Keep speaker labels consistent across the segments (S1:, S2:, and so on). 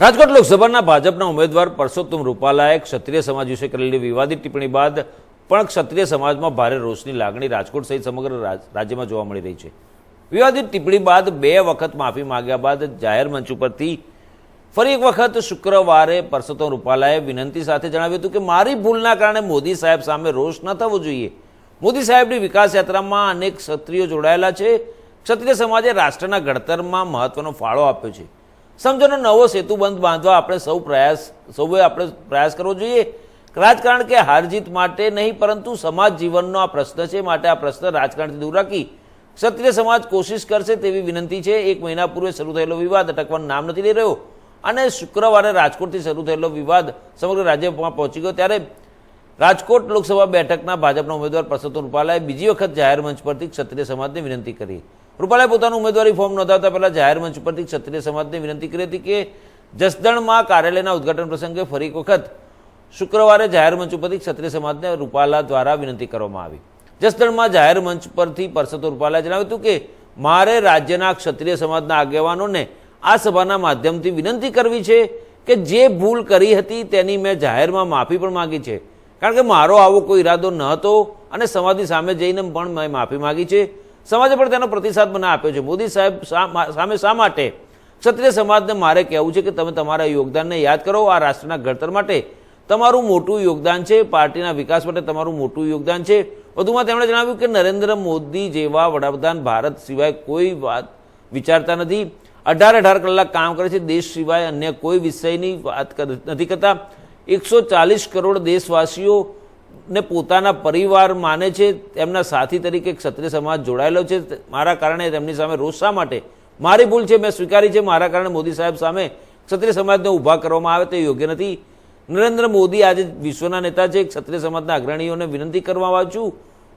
S1: રાજકોટ લોકસભાના ભાજપના ઉમેદવાર પરસોત્તમ રૂપાલાએ ક્ષત્રિય સમાજ વિશે કરેલી વિવાદિત ટિપ્પણી બાદ પણ ક્ષત્રિય સમાજમાં ભારે રોષની લાગણી રાજકોટ સહિત સમગ્ર રાજ- રાજ્યમાં જોવા મળી રહી છે. વિવાદિત ટિપ્પણી બાદ બે વખત માફી માંગ્યા બાદ જાહેર મંચ ઉપરથી ફરી એક વખત શુક્રવારે પરસોત્તમ રૂપાલાએ વિનંતી સાથે જણાવ્યું હતું કે મારી ભૂલના કારણે મોદી સાહેબ સામે રોષ ન થવો જોઈએ. મોદી સાહેબની વિકાસ યાત્રામાં અનેક ક્ષત્રિયો જોડાયેલા છે. ક્ષત્રિય સમાજે રાષ્ટ્રના ઘડતરમાં મહત્વનો ફાળો આપ્યો છે. સમજોનો નવો સેતુબંધ બાંધવા આપણે સૌ પ્રયાસ, સૌએ આપણે પ્રયાસ કરવો જોઈએ. રાજકારણ કે હાર જીત માટે નહીં, પરંતુ સમાજ જીવનનો આ પ્રશ્ન છે, માટે આ પ્રશ્ન રાજકારણથી દૂર રાખી ક્ષત્રિય સમાજ કોશિશ કરશે તેવી વિનંતી છે. એક મહિના પૂર્વે શરૂ થયેલો વિવાદ અટકવાનું નામ નથી લઈ રહ્યો અને શુક્રવારે રાજકોટથી શરૂ થયેલો વિવાદ સમગ્ર રાજ્યમાં પહોંચી ગયો. ત્યારે રાજકોટ લોકસભા બેઠકના ભાજપના ઉમેદવાર પરસોત્તમ રૂપાલાએ બીજી વખત જાહેર મંચ પરથી ક્ષત્રિય સમાજને વિનંતી કરી. રૂપાલાએ પોતાનું ઉમેદવારી ફોર્મ નોંધાવતા પહેલા જાહેર મંચ પરથી ક્ષત્રિય સમાજને વિનંતી કરી હતી કે જસદણમાં કાર્યાલયના ઉદ્ઘાટન પ્રસંગે ફરી એક વખત શુક્રવારે જાહેર મંચ ઉપરથી ક્ષત્રિય સમાજને રૂપાલા દ્વારા વિનંતી કરવામાં આવી. જસદણમાં જાહેર મંચ પરથી પરસતો રૂપાલાએ જણાવ્યું હતું કે મારે રાજ્યના ક્ષત્રિય સમાજના આગેવાનોને આ સભાના માધ્યમથી વિનંતી કરવી છે કે જે ભૂલ કરી હતી તેની મેં જાહેરમાં માફી પણ માંગી છે. કારણ કે મારો આવો કોઈ ઈરાદો ન હતો અને સમાજની સામે જઈને પણ મેં માફી માગી છે. સમાજે પણ તેનો પ્રતિસાદ મને આપ્યો છે. મોદી સાહેબ સામે શા માટે? ક્ષત્રિય સમાજને મારે કહેવું છે કે તમે તમારા યોગદાનને યાદ કરો. આ રાષ્ટ્રના ઘડતર માટે તમારું મોટું યોગદાન છે. પાર્ટીના વિકાસ માટે તમારું મોટું યોગદાન છે. વધુમાં તેમણે જણાવ્યું કે નરેન્દ્ર મોદી જેવા વડાપ્રધાન ભારત સિવાય કોઈ વાત વિચારતા નથી. અઢાર અઢાર કલાક કામ કરે છે. દેશ સિવાય અન્ય કોઈ વિષયની વાત નથી કરતા. એકસો ચાલીસ કરોડ દેશવાસીઓ ને પોતાના પરિવાર માને છે તેમના સાથી તરીકે ક્ષત્રિય સમાજ જોડાયેલો છે મારા કારણે તેમની સામે રોષ માટે? મારી ભૂલ છે, મેં સ્વીકારી છે, મારા કારણે મોદી સાહેબ સામે ક્ષત્રિય સમાજને ઊભા કરવામાં આવે તે યોગ્ય નથી. નરેન્દ્ર મોદી આજે વિશ્વના નેતા છે ક્ષત્રિય સમાજના અગ્રણીઓને વિનંતી કરવા આવ્યો છું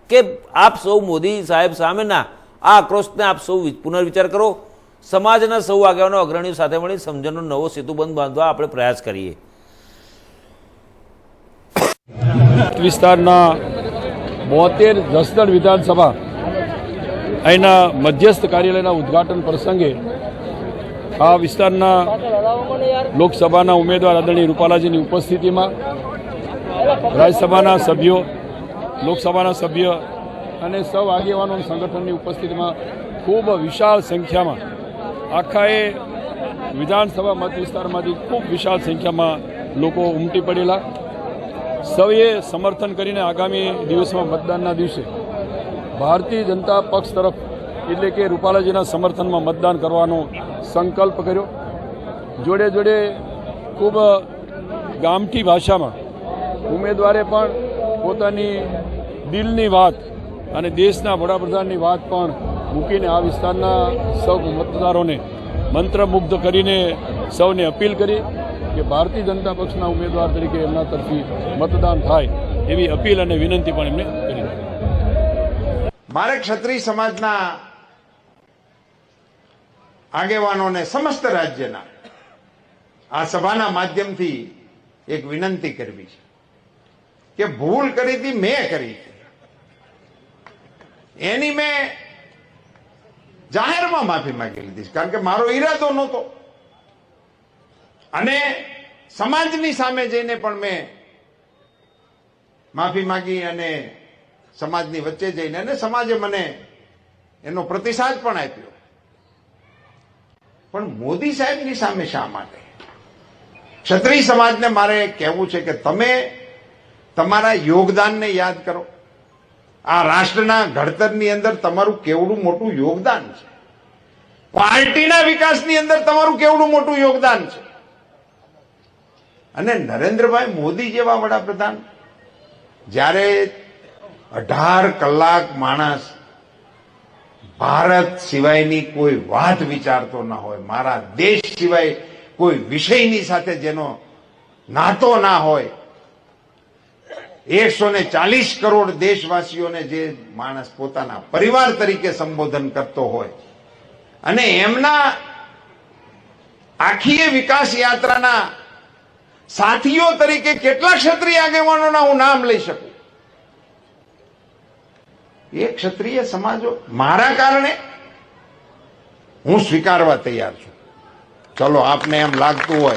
S1: કે આપ સૌ મોદી સાહેબ સામેના આ આક્રોશને આપ સૌ પુનર્વિચાર કરો. સમાજના સૌ આગેવાનો, અગ્રણીઓ સાથે મળી સમજણનો નવો સેતુબંધ બાંધવા આપણે પ્રયાસ કરીએ.
S2: વિસ્તારના બોતેર જસદણ વિધાનસભા અહીંના મધ્યસ્થ કાર્યાલયના ઉદ્ઘાટન પ્રસંગે આ વિસ્તારના લોકસભાના ઉમેદવાર આદરણીય રૂપાલાજીની ઉપસ્થિતિમાં રાજ્યસભાના સભ્યો, લોકસભાના સભ્ય અને સૌ આગેવાનો સંગઠનની ઉપસ્થિતિમાં ખૂબ વિશાળ સંખ્યામાં આખા એ વિધાનસભા મત વિસ્તારમાંથી ખૂબ વિશાળ સંખ્યામાં લોકો ઉમટી પડેલા. સૌએ સમર્થન કરીને આગામી દિવસમાં મતદાનના દિવસે ભારતીય જનતા પક્ષ તરફ એટલે કે રૂપાલાજીના સમર્થનમાં મતદાન કરવાનો સંકલ્પ કર્યો. જોડે જોડે ખૂબ ગામઠી ભાષામાં ઉમેદવારે પણ પોતાની દિલની વાત અને દેશના વડાપ્રધાનની વાત પણ મૂકીને આ વિસ્તારના સૌ મતદારોને મંત્રમુગ્ધ કરીને સૌને અપીલ કરી. કે ભારતીય જનતા પક્ષના ઉમેદવાર તરીકે એમના તરફી મતદાન થાય એવી અપીલ અને વિનંતી પણ એમને કરી
S3: મારે ક્ષત્રિય સમાજના આગેવાનોને સમસ્ત રાજ્યના આ સભાના માધ્યમથી એક વિનંતી કરવી છે કે ભૂલ કરી હતી, મેં કરી એની મેં જાહેરમાં માફી માંગી લીધી કારણ કે મારો ઈરાદો નહોતો. અને સમાજની સામે જઈને પણ મેં માફી માંગી અને સમાજની વચ્ચે જઈને અને સમાજે મને એનો પ્રતિસાદ પણ આપ્યો. પણ મોદી સાહેબની સામે શા માટે? ક્ષત્રિય સમાજને મારે કહેવું છે કે તમે તમારા યોગદાનને યાદ કરો. આ રાષ્ટ્રના ઘડતરની અંદર તમારું કેવડું મોટું યોગદાન છે. પાર્ટીના વિકાસની અંદર તમારું કેવડું મોટું યોગદાન છે. અને નરેન્દ્રભાઈ મોદી જેવા વડાપ્રધાન, જ્યારે અઢાર કલાક માણસ ભારત સિવાયની કોઈ વાત વિચારતો ના હોય, મારા દેશ સિવાય કોઈ વિષયની સાથે જેનો નાતો ના હોય, એકસો ને ચાલીસ કરોડ દેશવાસીઓને જે માણસ પોતાના પરિવાર તરીકે સંબોધન કરતો હોય, અને એમના આખી વિકાસ યાત્રાના સાથીઓ તરીકે કેટલા ક્ષત્રિય આગેવાનોના હું નામ લઈ શકું? એ ક્ષત્રિય સમાજો મારા કારણે હું સ્વીકારવા તૈયાર છું. ચલો, આપને એમ લાગતું હોય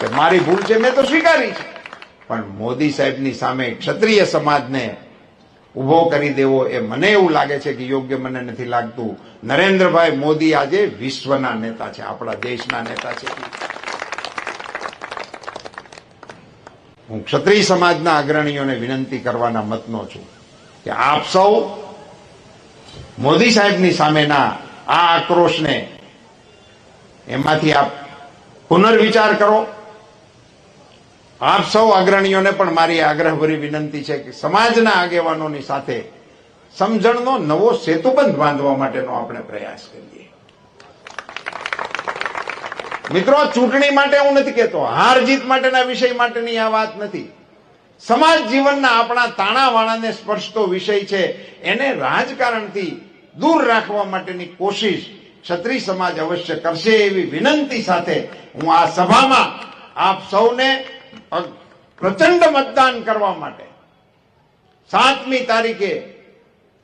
S3: કે મારી ભૂલ છે, મેં તો સ્વીકારી છે. પણ મોદી સાહેબની સામે ક્ષત્રિય સમાજને ઊભો કરી દેવો એ મને એવું લાગે છે કે યોગ્ય મને નથી લાગતું. નરેન્દ્રભાઈ મોદી આજે વિશ્વના નેતા છે, આપણા દેશના નેતા છે. હું ક્ષત્રિય સમાજના અગ્રણીઓને વિનંતી કરવાના મતનો છું કે આપ સૌ મોદી સાહેબની સામેના આ આક્રોશને એમાંથી આપ પુનર્વિચાર કરો. આપ સૌ અગ્રણીઓને પણ મારી આગ્રહભરી વિનંતી છે કે સમાજના આગેવાનોની સાથે સમજણનો નવો સેતુબંધ બાંધવા માટેનો આપણે પ્રયાસ કરીએ. મિત્રો, ચૂંટણી માટે હું નથી કહેતો. હાર જીત માટેના વિષય માટેની આ વાત નથી. સમાજ જીવનના આપણા તાણાવાણાને સ્પર્શતો વિષય છે. એને રાજકારણથી દૂર રાખવા માટેની કોશિશ ક્ષત્રિય સમાજ અવશ્ય કરશે એવી વિનંતી સાથે હું આ સભામાં આપ સૌને પ્રચંડ મતદાન કરવા માટે સાતમી તારીખે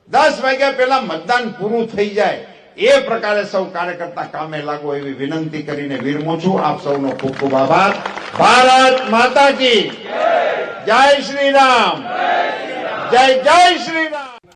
S3: દસ વાગ્યા પહેલા મતદાન પૂરું થઈ જાય એ પ્રકારે સૌ કાર્યકર્તા કામે લાગો એવી વિનંતી કરીને વિરમું છું. આપ સૌનો ખૂબ ખૂબ આભાર. ભારત માતા કી જય. શ્રી રામ. જય જય શ્રી